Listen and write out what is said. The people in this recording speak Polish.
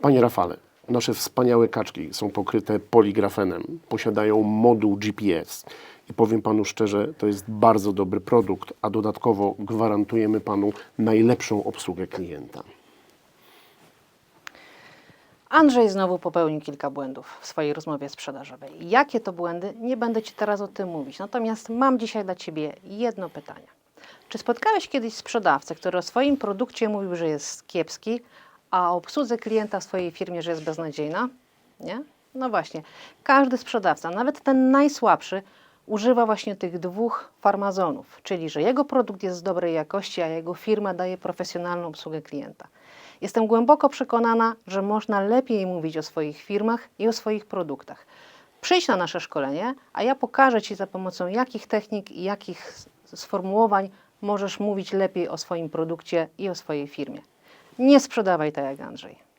Panie Rafale, nasze wspaniałe kaczki są pokryte poligrafenem, posiadają moduł GPS i powiem Panu szczerze, to jest bardzo dobry produkt, a dodatkowo gwarantujemy Panu najlepszą obsługę klienta. Andrzej znowu popełnił kilka błędów w swojej rozmowie sprzedażowej. Jakie to błędy? Nie będę Ci teraz o tym mówić. Natomiast mam dzisiaj dla Ciebie jedno pytanie. Czy spotkałeś kiedyś sprzedawcę, który o swoim produkcie mówił, że jest kiepski, a obsłudze klienta w swojej firmie, że jest beznadziejna? Nie? No właśnie. Każdy sprzedawca, nawet ten najsłabszy, używa właśnie tych dwóch farmazonów, czyli że jego produkt jest z dobrej jakości, a jego firma daje profesjonalną obsługę klienta. Jestem głęboko przekonana, że można lepiej mówić o swoich firmach i o swoich produktach. Przyjdź na nasze szkolenie, a ja pokażę Ci za pomocą jakich technik i jakich sformułowań możesz mówić lepiej o swoim produkcie i o swojej firmie. Nie sprzedawaj tak jak Andrzej.